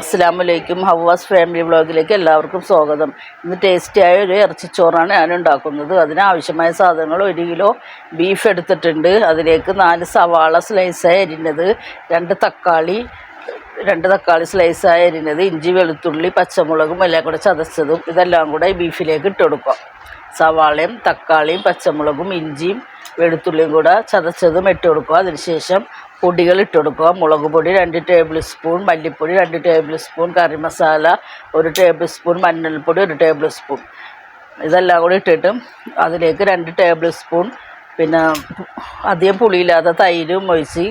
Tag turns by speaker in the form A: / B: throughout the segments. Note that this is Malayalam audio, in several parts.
A: അസ്സാമലൈക്കും ഹവാസ് ഫാമിലി വ്ളോഗിലേക്ക് എല്ലാവർക്കും സ്വാഗതം. ഇന്ന് ടേസ്റ്റിയായ ഒരു ഇറച്ചിച്ചോറാണ് ഞാൻ ഉണ്ടാക്കുന്നത്. അതിനാവശ്യമായ സാധനങ്ങൾ ഒരു കിലോ ബീഫ് എടുത്തിട്ടുണ്ട്. അതിലേക്ക് നാല് സവാള സ്ലൈസായി അരിഞ്ഞത് രണ്ട് തക്കാളി രണ്ട് തക്കാളി സ്ലൈസായി അരിഞ്ഞത് ഇഞ്ചി വെളുത്തുള്ളി പച്ചമുളകും എല്ലാം കൂടെ ചതച്ചതും ഇതെല്ലാം കൂടെ ബീഫിലേക്ക് ഇട്ട് കൊടുക്കാം. സവാളയും തക്കാളിയും പച്ചമുളകും ഇഞ്ചിയും വെളുത്തുള്ളിയും കൂടെ ചതച്ചതും ഇട്ട് കൊടുക്കുക. അതിനുശേഷം പൊടികൾ ഇട്ട് കൊടുക്കുക. മുളക് പൊടി രണ്ട് ടേബിൾ സ്പൂൺ മല്ലിപ്പൊടി രണ്ട് ടേബിൾ സ്പൂൺ കറി മസാല ഒരു ടേബിൾ സ്പൂൺ മഞ്ഞൾപ്പൊടി ഒരു ടേബിൾ സ്പൂൺ ഇതെല്ലാം കൂടി ഇട്ടിട്ട് അതിലേക്ക് രണ്ട് ടേബിൾ സ്പൂൺ പിന്നെ അധികം പുളിയില്ലാത്ത തൈരും ഒഴിച്ച്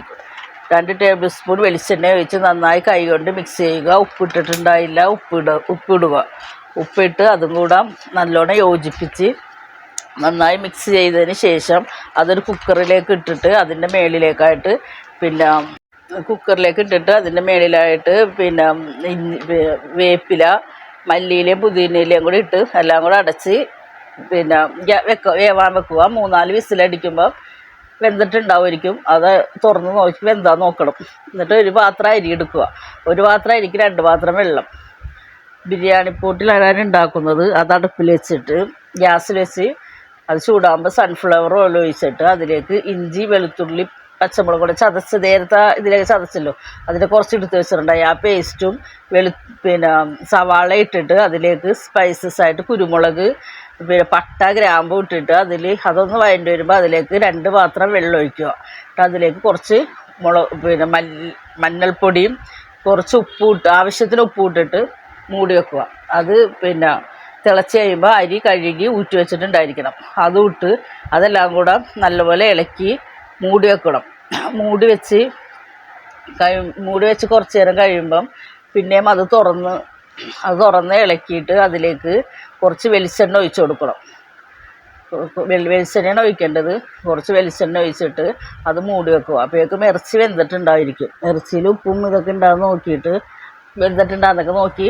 A: രണ്ട് ടേബിൾ സ്പൂൺ വെളിച്ചെണ്ണ ഒഴിച്ച് നന്നായി കൈ കൊണ്ട് മിക്സ് ചെയ്യുക. ഉപ്പിട്ടിട്ടുണ്ടായില്ല ഉപ്പിട ഉപ്പിടുക ഉപ്പിട്ട് അതും കൂടെ നല്ലോണം യോജിപ്പിച്ച് നന്നായി മിക്സ് ചെയ്തതിന് ശേഷം അതൊരു കുക്കറിലേക്ക് ഇട്ടിട്ട് അതിന്റെ മേളിലേക്കായിട്ട് പിന്നെ കുക്കറിലേക്ക് ഇട്ടിട്ട് അതിന്റെ മേളിലായിട്ട് പിന്നെ വേപ്പില മല്ലിയിലെയും പുതിനയിലയും കൂടി ഇട്ട് എല്ലാം കൂടെ അടച്ച് പിന്നെ വെക്ക വേവാൻ വെക്കുക. മൂന്നാൽ വിസിലടിക്കുമ്പോൾ വെന്തിട്ടുണ്ടാവുമായിരിക്കും. അത് തുറന്ന് നോക്കി വെന്താ നോക്കണം. എന്നിട്ട് ഒരു പാത്രം അരി എടുക്കുക. ഒരു പാത്രം അരിക്ക് രണ്ട് പാത്രം വെള്ളം. ബിരിയാണി പോട്ടിലാണ് ഉണ്ടാക്കുന്നത്? അത് അടുപ്പിൽ വെച്ചിട്ട് ഗ്യാസിൽ വെച്ച് അത് ചൂടാകുമ്പോൾ സൺഫ്ലവർ ഓയിൽ ഒഴിച്ചിട്ട് അതിലേക്ക് ഇഞ്ചി വെളുത്തുള്ളി പച്ചമുളക് കൂടെ ചതച്ച് നേരത്തെ ഇതിലേക്ക് ചതച്ചല്ലോ. അതിന്റെ കുറച്ച് എടുത്ത് വെച്ചിട്ടുണ്ടായി ആ പേസ്റ്റും വെളു പിന്നെ സവാള ഇട്ടിട്ട് അതിലേക്ക് സ്പൈസസ് ആയിട്ട് കുരുമുളക് പിന്നെ പട്ട ഗ്രാമ്പു ഇട്ടിട്ട് അതിൽ അതൊന്ന് വഴണ്ടി വരുമ്പോൾ അതിലേക്ക് രണ്ട് പാത്രം വെള്ളം ഒഴിക്കുക. എന്നിട്ട് അതിലേക്ക് കുറച്ച് മുളക് പിന്നെ മല്ലി മഞ്ഞൾപ്പൊടിയും കുറച്ച് ഉപ്പ് ഇട്ട് ആവശ്യത്തിന് ഉപ്പ് ഇട്ടിട്ട് മൂടി വെക്കുക. അത് പിന്നെ തിളച്ച് കഴിയുമ്പോൾ അരി കഴുകി ഊറ്റി വെച്ചിട്ടുണ്ടായിരിക്കണം. അതും അതെല്ലാം കൂടെ നല്ലപോലെ ഇളക്കി മൂടി വെക്കണം. മൂടി വെച്ച് കഴി മൂടി വെച്ച് കുറച്ച് നേരം കഴിയുമ്പം പിന്നെയും അത് തുറന്ന് അത് തുറന്ന് ഇളക്കിയിട്ട് അതിലേക്ക് കുറച്ച് വെളിച്ചെണ്ണ ഒഴിച്ച് കൊടുക്കണം. വെളി വെളിച്ചെണ്ണയാണ് ഒഴിക്കേണ്ടത്. കുറച്ച് വെളിച്ചെണ്ണ ഒഴിച്ചിട്ട് അത് മൂടി വെക്കുക. അപ്പോഴേക്കും ഇറച്ചി വെന്തിട്ടുണ്ടായിരിക്കും. ഇറച്ചിയിൽ ഉപ്പും ഇതൊക്കെ ഉണ്ടാകുന്ന നോക്കിയിട്ട് വെന്തിട്ടുണ്ടാകുന്നൊക്കെ നോക്കി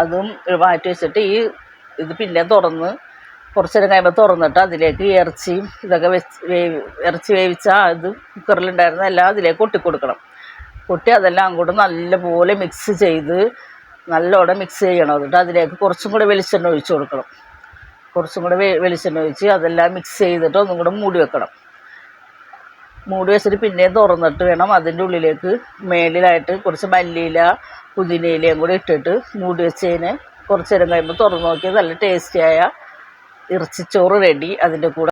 A: അതും മാറ്റി വെച്ചിട്ട് ഈ ഇത് പിന്നെ തുറന്ന് കുറച്ച് നേരം കഴിയുമ്പോൾ തുറന്നിട്ട് അതിലേക്ക് ഇറച്ചിയും ഇതൊക്കെ വെച്ച് വേവി ഇറച്ചി വേവിച്ച ഇത് കുക്കറിലുണ്ടായിരുന്ന എല്ലാം അതിലേക്ക് കൊട്ടിക്കൊടുക്കണം കൊട്ടി അതെല്ലാം കൂടെ നല്ലപോലെ മിക്സ് ചെയ്ത് നല്ലോണം മിക്സ് ചെയ്യണം. എന്നിട്ട് അതിലേക്ക് കുറച്ചും കൂടെ വെളിച്ചെണ്ണ ഒഴിച്ച് കൊടുക്കണം. കുറച്ചും കൂടെ വെളിച്ചെണ്ണ ഒഴിച്ച് അതെല്ലാം മിക്സ് ചെയ്തിട്ട് ഒന്നും കൂടെ മൂടി വെക്കണം. മൂടി വെച്ചിട്ട് പിന്നെയും തുറന്നിട്ട് വേണം അതിന്റെ ഉള്ളിലേക്ക് മേലിലായിട്ട് കുറച്ച് മല്ലിയില പുതിനയിലയും കൂടി ഇട്ടിട്ട് മൂടി വെച്ചതിന് കുറച്ച് നേരം കഴിയുമ്പോൾ തുറന്ന് നോക്കിയാൽ നല്ല ടേസ്റ്റിയായ ഇറച്ചിച്ചോറ് റെഡി അതിന്റെ കൂടെ